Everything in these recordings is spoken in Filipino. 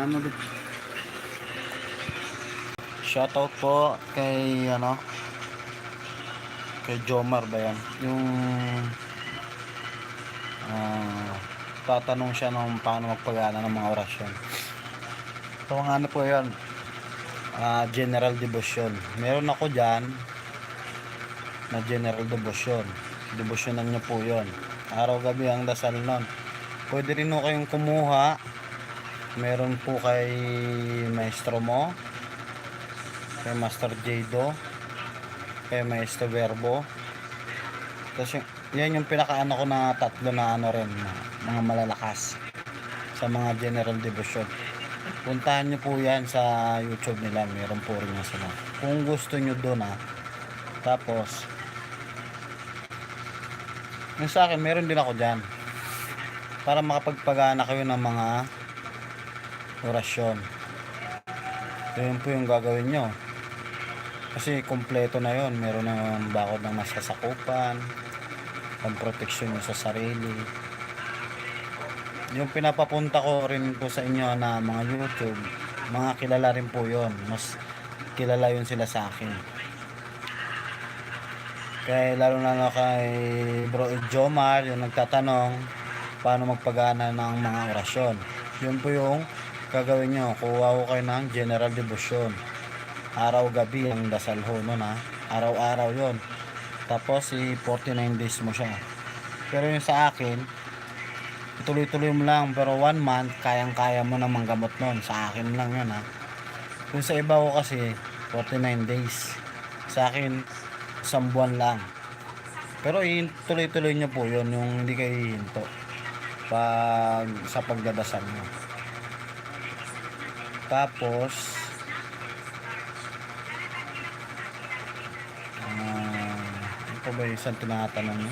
Ano ba? Shoutout po kay ano kay Jomar ba yan? Yung ah, tatanong siya ng paano magpagana ng mga orasyon. So ang ano po yan? Ah, general devotion. Meron ako dyan na general devotion. Devotionan niyo po yon. Araw-gabi ang dasal nun. Pwede rin po kayong kumuha. Meron po kay maestro mo kay Master Jado kay Maestro Verbo. Tapos yung, yan yung pinakaano ko na tatlo na ano rin mga malalakas sa mga general devotion puntahan nyo po yan sa youtube nila meron po rin sila kung gusto nyo doon ah. Tapos yung sa akin meron din ako dyan. Para makapagpagana kayo ng mga orasyon yun po yung gagawin nyo. Kasi kompleto na yon meron ng bakod ng masasakupan pagproteksyon nyo sa sarili. Yung pinapapunta ko rin po sa inyo na mga youtube mga kilala rin po yon mas kilala yun sila sa akin. Kaya lalo na kay bro Jomar yung nagtatanong paano magpagana ng mga orasyon? Yun po yung gagawin nyo kuha ko kayo ng general devotion. Araw-gabi ang dasal ho nun ha? Araw-araw yon tapos si 49 days mo siya. Pero yung sa akin tuloy-tuloy mo lang pero one month kayang-kaya mo na manggamot nun. Sa akin lang yun ha? Yung sa iba ko kasi 49 days. Sa akin isang buwan lang. Pero tuloy-tuloy nyo po yun yung hindi kayo hihinto. Pag sa pagdadasal mo tapos Ah, ano ba yung isang tinatanong?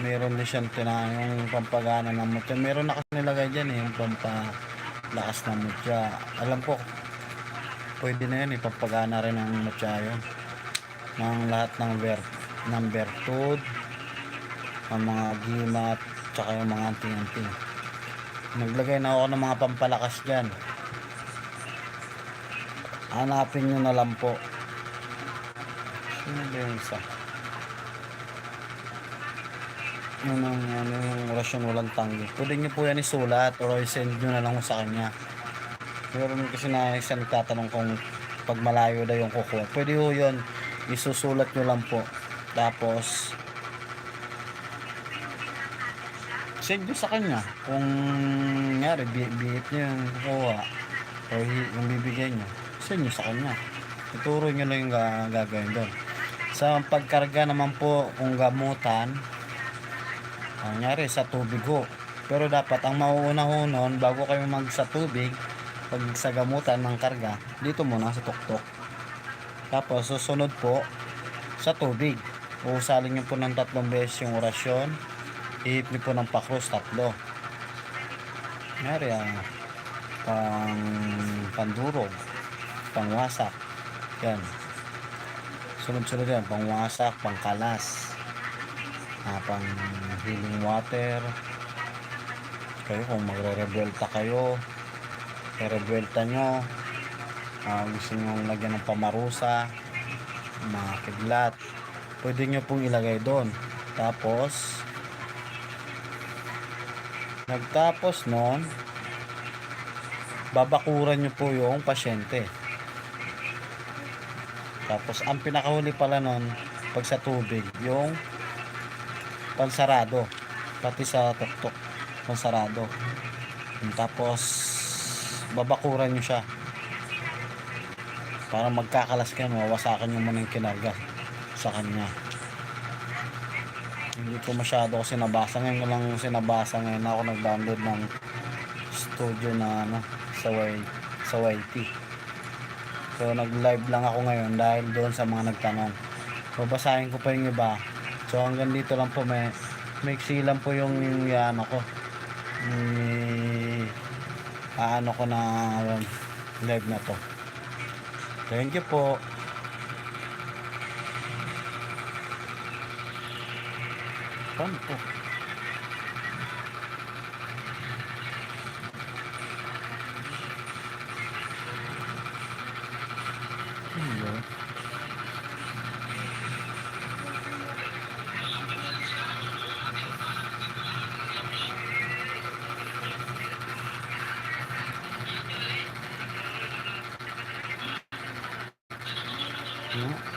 Meron din siyang tinanong yung pampagana ng mutya. Meron na kasi nilagay dyan eh, yung pampalakas ng mutya. Alam ko, pwede na yun, ipampagana rin ng mutya yun. Ng lahat ng ver ng bertud, ang mga gimat, tsaka yung mga anting-anting. Naglagay na ako ng mga pampalakas dyan. Hanapin nyo na lang po. Ano ba yung isa? Ano yung, ano yung orasyon walang tanggi. Pwede nyo po yan isulat or i-send nyo na lang sa kanya. Meron kasi na isa nagtatanong kung pag malayo daw yung kuko. Pwede ho yun. Isusulat nyo lang po. Tapos, send nyo sa kanya. Kung bi- bihit nyo yung kukuha o yung bibigyan nyo, send nyo sa kanya. Ituro nyo lang yung ga- gagawin doon. Sa pagkarga naman po kung gamutan, nangyari sa tubig ho. Pero dapat ang mauuna ho nun, bago kayo mag sa tubig, pag sa gamutan ng karga, dito muna sa tuktok. Tapos susunod po sa tubig. Uusalin nyo po ng tatlong beses yung orasyon. Nyo po ng pakros tatlo. Nangyari ah, pang pandurog, pangwasak. Yan. Sunod-sunod yan, pangwasak, pangkalas, ah, pang healing water. Kayo kung magre-rebelta kayo, i-rebelta nyo. Ah, gusto nyo lagyan ng pamarusa, mga kidlat. Pwede nyo pong ilagay doon. Tapos, nagtapos nun, babakuran nyo po yung pasyente. Tapos ang pinakahuli pala nun, pag sa tubig, yung pansarado. Pati sa tuktok, pansarado. Tapos babakuran nyo siya. Para magkakalas kayo, mawasakan yung muna yung kinarga sa kanya. Hindi ko masyado kasi nabasa. Ngayon ko lang sinabasa ngayon ako nag-download ng studio na ano, sa, y, sa YT. So nag-live lang ako ngayon dahil doon sa mga nagtanong. Babasahin ko pa yung iba. So hanggang dito lang po may maiksi lang po yung, yung yan ako. Yung, aano ko na um, live na to. Thank you po. Paano po? Ano?